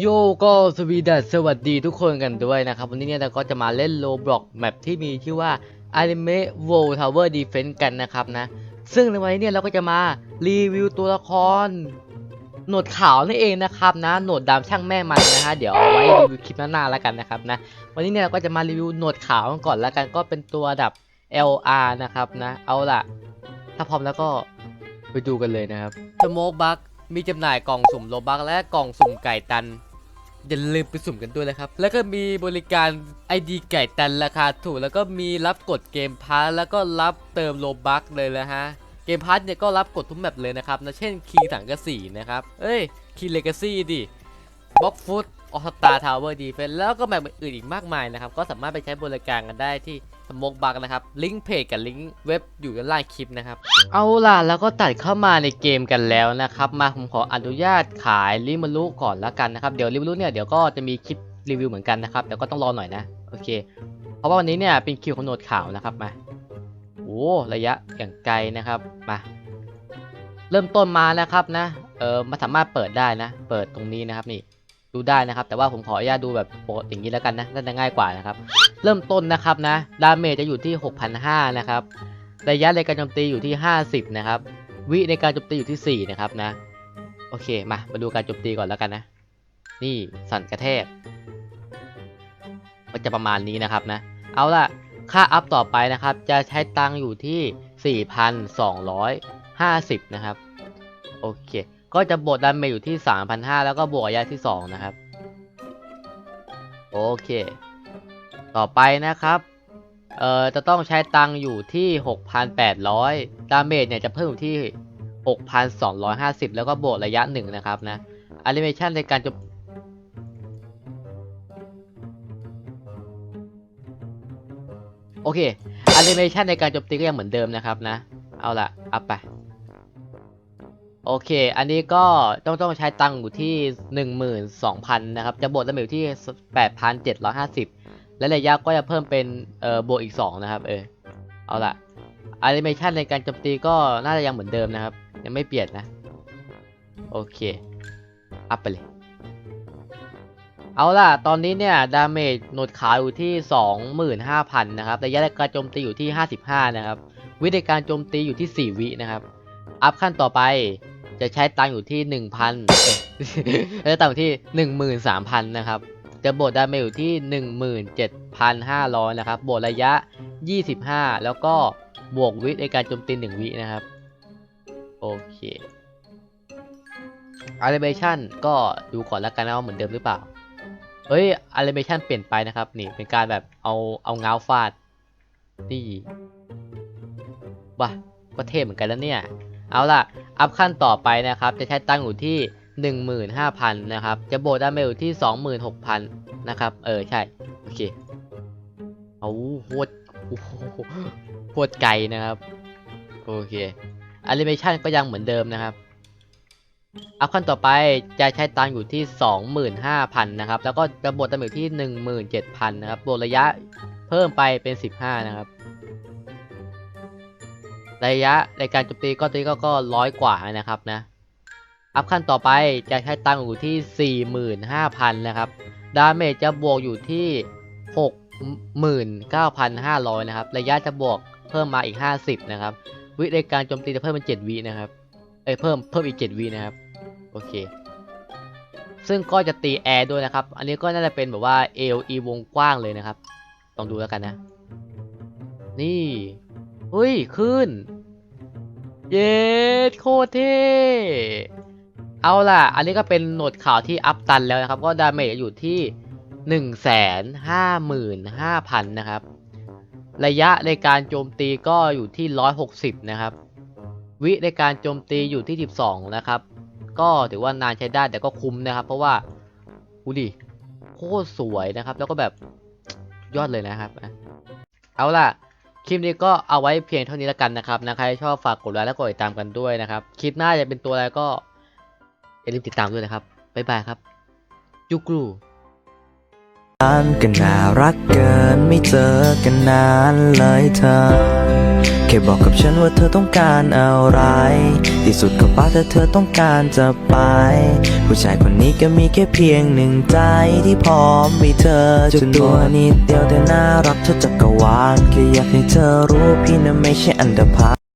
โยก็สวีดัสสวัสดีทุกคนกันด้วยนะครับ วันนี้เนี่ยเราก็จะมาเล่นโลบล็อกแมปที่มีชื่อว่า Anime World Tower Defense กันนะครับนะ ซึ่งในวันนี้เนี่ยเราก็จะมารีวิวตัวละคร หนวดขาวนั่นเองนะครับนะ หนวดดำช่างแม่มันนะฮะ เดี๋ยวเอาไว้รีวิวคลิปหน้าๆแล้วกันนะครับนะ วันนี้เนี่ยเราก็จะมารีวิวหนวดขาวกันก่อนแล้วกัน ก็เป็นตัวดับ LR นะครับนะ เอาล่ะ ถ้าพร้อมแล้วก็ไปดูกันเลยนะครับสโมกบักมีจำหน่ายกล่องสุ่มโลบักและกล่องสุ่มไก่ตัน อย่าลืมไปสุ่มกันด้วยนะครับ แล้วก็มีบริการ ID ไก่ตันราคาถูก แล้วก็มีรับกดเกมพาร์แล้วก็รับเติมโลบัคเลยนะฮะ เกมพาร์เนี่ยก็รับกดทุกแมปเลยนะครับนะเช่นคีสังกะสีนะครับ เอ้ยคีเลกาซี่ดิบ็อกฟุต ออสตาทาวเวอร์ดีเฟนแล้วก็แมปอื่นอีกมากมายนะครับ ก็สามารถไปใช้บริการกันได้ที่สมกบักนะครับ ลิงก์เพจกับลิงก์เว็บอยู่ด้านล่างคลิปนะครับ เอาล่ะ แล้วก็ตัดเข้ามาในเกมกันแล้วนะครับ มาผมขออนุญาตขายริมารุก่อนแล้วกันนะครับ เดี๋ยวริมารุเนี่ยเดี๋ยวก็จะมีคลิปรีวิวเหมือนกันนะครับ แต่ก็ต้องรอหน่อยนะ โอเค เพราะว่าวันนี้เนี่ยเป็นคิวของโหนดข่าวนะครับมา โอ้ระยะอย่างไกลนะครับ มา เริ่มต้นมานะครับนะ เออมาสามารถเปิดได้นะ เปิดตรงนี้นะครับนี่ ดูได้นะครับ แต่ว่าผมขออนุญาตดูแบบปกติอย่างนี้แล้วกันนะน่าจะง่ายกว่านะครับ เริ่มต้นนะครับนะดาเมจจะอยู่ที่ 6,500 นะครับ ระยะในการโจมตีอยู่ที่ 50 นะครับ วิในการโจมตีอยู่ที่ 4 นะครับนะ โอเคมา มาดูการโจมตีก่อนแล้วกันนะ นี่สั่นกระแทกมันจะประมาณนี้นะครับนะ เอาล่ะ ค่าอัพต่อไปนะครับ จะใช้ตังอยู่ที่ 4,250 นะครับ โอเค ก็จะบวกดาเมจอยู่ที่ 3,500 แล้วก็บวกระยะที่ 2 นะครับ โอเค ต่อไปนะครับ เอ่อ จะต้องใช้ตังอยู่ที่ 6,800 ดาเมจเนี่ยจะเพิ่มอยู่ที่ 6,250 แล้วก็บวกระยะ 1 นะครับนะแอนิเมชันในการจบโอเคแอนิเมชันในการจมตีก็ยังเหมือนเดิมนะครับนะ เอาล่ะ อัพไป โอเค อันนี้ก็ต้องต้องใช้ตังค์อยู่ที่ 12,000 นะครับ จะบวกดาเมจอยู่ที่ 8,750 และระยะก็จะเพิ่มเป็นเอ่อบวกอีก 2 นะครับ เออ เอาล่ะแอนิเมชันในการโจมตีก็น่าจะยังเหมือนเดิมนะครับ ยังไม่เปลี่ยนนะ โอเค อัพไปเลย เอาล่ะ ตอนนี้เนี่ย ดาเมจหนวดขาอยู่ที่ 25,000 นะครับ ระยะการโจมตีอยู่ที่ 55 นะครับ วิธีการโจมตีอยู่ที่ 4 วินะครับ อัพขั้นต่อไป จะใช้ตังอยู่ที่ 1,000เอ๊ะจะตังอยู่ที่ 13,000 นะครับ จะบวกดาเมจอยู่ที่ 17,500 นะครับบวกระยะ 25 แล้วก็บวกวิในการโจมตี1วินะครับ โอเค a n i m a t i o n ก็ดูก่อนแล้วกันนะว่าเหมือนเดิมหรือเปล่า เฮ้ย a n i m a t i o n เปลี่ยนไปนะครับ นี่เป็นการแบบเอาเอาเงาฟาด นี่ว้าก็เท่เหมือนกันแล้วเนี่ย เอาล่ะ อัพขั้นต่อไปนะครับ จะใช้ตังค์อยู่ที่ 15,000 นะครับ จะโบดาเมจอยู่ที่ 26,000 นะครับ เออ ใช่ โอเค เอาโหดโอ้โหโหดไกลนะครับ โอเคแอนิเมชันก็ยังเหมือนเดิมนะครับ อัพขั้นต่อไปจะใช้ตังค์อยู่ที่ 25,000 นะครับ แล้วก็จะบวกดาเมจที่ 17,000 นะครับบวกระยะเพิ่มไปเป็น 15 นะครับ ระยะในการโจมตีก็ตีก็ก็ร้อยกว่านะครับนะ อัพขั้นต่อไปจะใช้ตังอยู่ที่ 45,000 นะครับ ดาเมจจะบวกอยู่ที่ 69,500 นะครับ ระยะจะบวกเพิ่มมาอีก 50 นะครับ วิในการโจมตีจะเพิ่มเป็น 7 วินะครับ เอ้ยเพิ่มเพิ่มอีก 7 วินะครับ โอเค ซึ่งก็จะตีแอร์ด้วยนะครับ อันนี้ก็น่าจะเป็นแบบว่า AOE วงกว้างเลยนะครับ ลองดูแล้วกันนะ นี่ เฮ้ย ขึ้น เย็ดโคตรเท่เอาล่ะ อันนี้ก็เป็นโหนดข่าวที่อัพตันแล้วนะครับ ก็ดาเมจอยู่ที่หนึ่งแสนห้าหมื่นห้าพันนะครับ ระยะในการโจมตีก็อยู่ที่ร้อยหกสิบนะครับ วิในการโจมตีอยู่ที่สิบสองนะครับ ก็ถือว่านานใช้ได้แต่ก็คุ้มนะครับ เพราะว่าดูดิโคตรสวยนะครับ แล้วก็แบบยอดเลยนะครับ เอาล่ะ คลิปนี้ก็เอาไว้เพียงเท่านี้แล้วกันนะครับนะใครชอบฝากกดไลค์และกดติดตามกันด้วยนะครับ คลิปหน้าจะเป็นตัวอะไรก็อย่าลืมติดตามด้วยนะครับ บ๊ายบายครับจุกรูกันน่ารักเกินไม่เจอกันนานเลยเธอ แค่บอกกับฉันว่าเธอต้องการอะไร ที่สุดก็ป้าถ้าเธอต้องการจะไป ผู้ชายคนนี้ก็มีแค่เพียงหนึ่งใจที่พร้อมมีเธอจนตัวนิดเดียวแต่น่ารักเธอจักรวาลแค่อยากให้เธอรู้พี่นั้นไม่ใช่อันดาพา